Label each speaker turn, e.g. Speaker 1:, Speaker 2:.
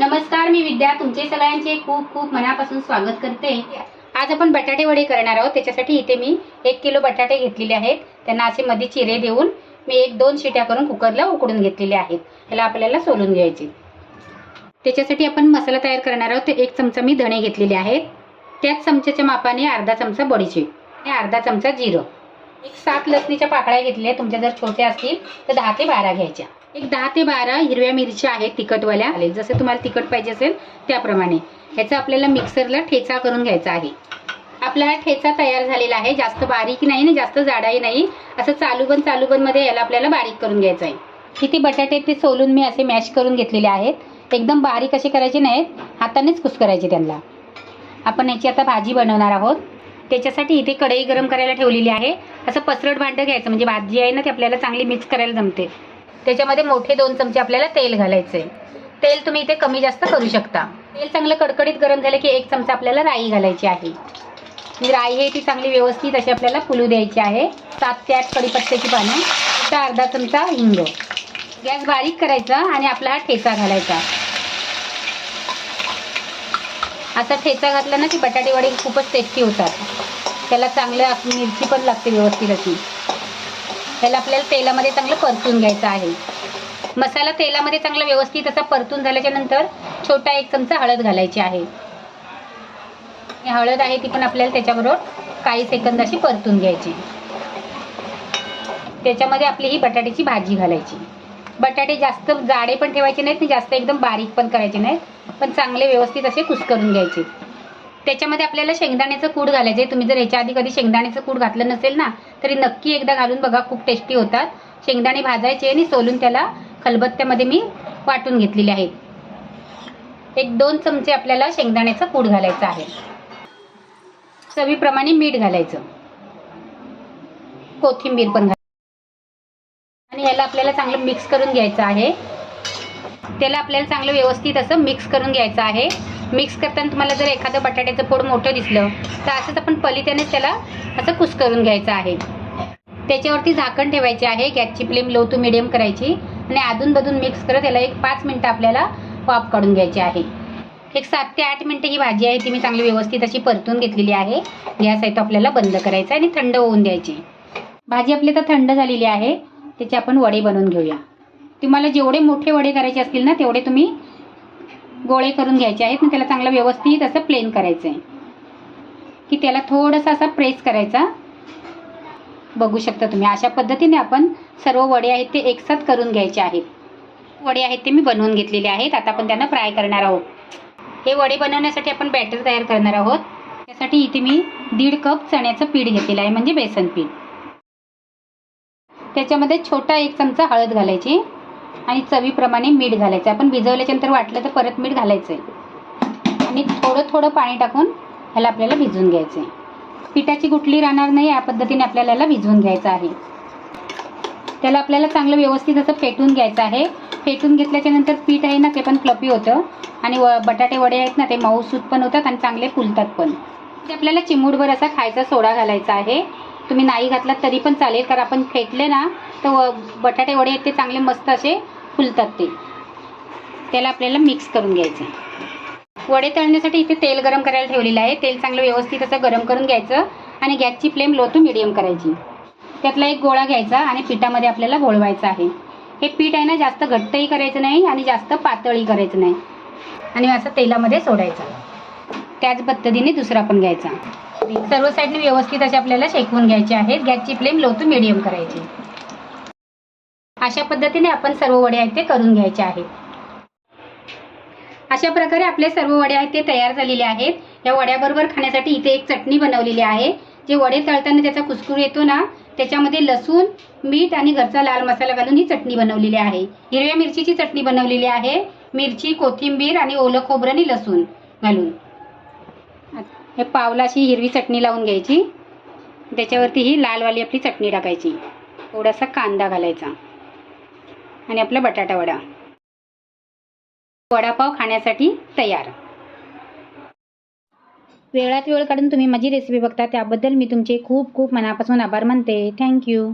Speaker 1: नमस्कार मी विद्या. तुमचे सगळ्यांचे खूप खूप मनापासून स्वागत करते. आज आपण बटाटे वडे करणार आहोत. त्याच्यासाठी इथे मी एक किलो बटाटे घेतलेले आहेत. त्यांना असे मध्ये चिरे देऊन मी एक दोन शिट्या करून कुकरला उकडून घेतलेले आहेत. त्याला आपल्याला सोलून घ्यायचे. त्याच्यासाठी आपण मसाला तयार करणार आहोत. ते एक चमचा मी धणे घेतलेले आहेत. त्याच चमच्याच्या मापाने अर्धा चमचा बडीशेप आणि अर्धा चमचा जिरं. एक सात लसणीच्या पाकळ्या घेतल्या तुमच्या जर छोट्या असतील तर दहा ते बारा घ्यायच्या. एक दहा ते बारा हिरव्या मिरच्या आहेत तिखटवाल्या. आले जसं तुम्हाला तिखट पाहिजे असेल त्याप्रमाणे. ह्याचा आपल्याला मिक्सरला ठेचा करून घ्यायचा आहे. आपला हा ठेचा तयार झालेला आहे. जास्त बारीक नाही ना जास्त जाडाही नाही. असं चालूबंद चालूबंदमध्ये याला आपल्याला बारीक करून घ्यायचं आहे. किती बटाटे ते सोलून मी असे मॅश करून घेतलेले आहेत. एकदम बारीक असे करायचे नाहीत. हातानेच कुस करायचे त्यांना. आपण याची आता भाजी बनवणार आहोत. त्याच्यासाठी इथे कढई गरम करायला ठेवलेली आहे. असं पसरट भांडं घ्यायचं. म्हणजे भाजी आहे ना ती आपल्याला चांगली मिक्स करायला जमते. त्याच्यामध्ये मोठे दोन चमचे आपल्याला तेल घालायचे तेल तुम्ही इथे कमी जास्त करू शकता. तेल चांगलं कडकडीत गरम झालं की एक चमचा आपल्याला राई घालायची आहे. राई हे ती चांगली व्यवस्थित अशी आपल्याला फुलू द्यायची आहे. सात ते आठ कडीपत्त्याची पानं त्याचा अर्धा चमचा हिंग. गॅस बारीक करायचा आणि आपला हा ठेचा घालायचा. असा ठेचा घातला ना की बटाटे वडे खूपच टेस्टी होतात. त्याला चांगलं मिरची पण लागते व्यवस्थित अशी. ह्याला आपल्याला तेलामध्ये चांगलं परतून घ्यायचं आहे. मसाला तेलामध्ये चांगला व्यवस्थित असा परतून झाल्याच्यानंतर छोटा एक चमचा हळद घालायची आहे. हळद आहे ती पण आपल्याला त्याच्याबरोबर काही सेकंद अशी परतून घ्यायची. त्याच्यामध्ये आपली ही बटाट्याची भाजी घालायची. बटाटे जास्त जाडे पण ठेवायचे नाहीत आणि जास्त एकदम बारीक पण करायचे नाहीत. पण चांगले व्यवस्थित असे कुस्करून घ्यायचे. त्याच्यामध्ये आपल्याला शेंगदाण्याचं कूड घालायचे तुम्ही जर याच्या आधी कधी शेंगदाण्याचं कूड घातलं नसेल ना तरी नक्की एकदा घालून बघा खूप टेस्टी होतात. शेंगदाणे भाजायचे आणि सोलून त्याला खलबत्त्यामध्ये मी वाटून घेतलेले आहेत. एक दोन चमचे आपल्याला शेंगदाण्याचं कूड घालायचं आहे. चवीप्रमाणे मीठ घालायचं. कोथिंबीर पण घाल आणि ह्याला आपल्याला चांगलं मिक्स करून घ्यायचं आहे. त्याला आपल्याला चांगलं व्यवस्थित असं मिक्स करून घ्यायचं आहे. मिक्स करताना तुम्हाला जर एखादं बटाट्याचं पोड मोठं दिसलं तर असंच आपण पलित्यानेच त्याला असं कुस करून घ्यायचं आहे. त्याच्यावरती झाकण ठेवायचे आहे गॅसची फ्लेम लो टू मिडियम करायची आणि अधूनमधून मिक्स करत त्याला एक पाच मिनटं आपल्याला वाफ काढून घ्यायची आहे. एक सात ते आठ मिनटं ही भाजी आहे ती मी चांगली व्यवस्थित अशी परतून घेतलेली आहे. गॅस आहे तो आपल्याला बंद करायचा आणि थंड होऊन द्यायची. भाजी आपली तर थंड झालेली आहे त्याचे आपण वडे बनवून घेऊया. तुम्हाला जेवढे मोठे वडे करायचे असतील ना तेवढे तुम्ही गोळे करून घ्यायचे आहेत ना त्याला चांगलं व्यवस्थित असं प्लेन करायचं आहे की त्याला थोडंसं असा प्रेस करायचा. बघू शकता तुम्ही अशा पद्धतीने आपण सर्व वडे आहेत ते एकसाथ करून घ्यायचे आहेत. वडे आहेत ते मी बनवून घेतलेले आहेत आता आपण त्यांना फ्राय करणार आहोत. हे वडे बनवण्यासाठी आपण बॅटर तयार करणार आहोत. त्यासाठी इथे मी दीड कप चण्याचं पीठ घेतलेलं आहे म्हणजे बेसन पीठ. त्याच्यामध्ये छोटा एक चमचा हळद घालायची. आणि चवीप्रमाणे मीठ घालायचं आपण भिजवल्याच्यानंतर वाटलं तर परत मीठ घालायचं आहे आणि थोडं थोडं पाणी टाकून ह्याला आपल्याला भिजवून घ्यायचं आहे पिठाची गुटली राहणार नाही या पद्धतीने आपल्याला याला भिजवून घ्यायचं आहे. त्याला आपल्याला चांगलं व्यवस्थित असं फेटून घ्यायचं आहे. फेटून घेतल्याच्या नंतर पीठ आहे ना ते पण फ्लपी होतं. आणि व बटाटे वडे आहेत ना ते मऊसूत पण होतात आणि चांगले फुलतात पण. ते आपल्याला चिमूटभर असा खायचा सोडा घालायचा आहे. तुम्ही नाही घातलात तरी पण चालेल कारण आपण फेटले ना तर व बटाटे वडे आहेत ते चांगले मस्त असे फुलतात ते. त्याला आपल्याला मिक्स करून घ्यायचं. वडे तळण्यासाठी इथे तेल गरम करायला ठेवलेलं आहे. तेल चांगलं व्यवस्थित असं गरम करून घ्यायचं आणि गॅसची फ्लेम लो टू मिडियम करायची. त्यातला एक गोळा घ्यायचा आणि पिठामध्ये आपल्याला घोळवायचं आहे. हे पीठ आहे ना जास्त घट्टही करायचं नाही आणि जास्त पातळही करायचं नाही. आणि असं तेलामध्ये सोडायचं. त्याच पद्धतीने दुसरा पण घ्यायचा. सर्व साईडने व्यवस्थित असे आपल्याला शेकवून घ्यायचे आहेत. गॅसची फ्लेम लो टू मिडियम करायची. अशा पद्धतीने आपण सर्व वडे आहेत ते करून घ्यायचे आहेत. अशा प्रकारे आपले सर्व वडे आहेत ते तयार झालेले आहेत. या वड्याबरोबर खाण्यासाठी इथे एक चटणी बनवलेली आहे. जे वडे तळताना त्याचा कुसकुर येतो ना त्याच्यामध्ये लसूण मीठ आणि घरचा लाल मसाला घालून ही चटणी बनवलेली आहे. हिरव्या मिरचीची चटणी बनवलेली आहे. मिरची कोथिंबीर आणि ओलं खोबरं आणि लसूण घालून. हे पावलाशी हिरवी चटणी लावून घ्यायची. त्याच्यावरती ही लालवाली आपली चटणी टाकायची. थोडासा कांदा घालायचा. आणि आपला बटाटा वडा. वडापाव खाण्यासाठी तयार. वेळात वेळ काढून तुम्ही माझी रेसिपी बघता त्याबद्दल मी तुमचे खूप खूप मनापासून आभार मानते. थँक्यू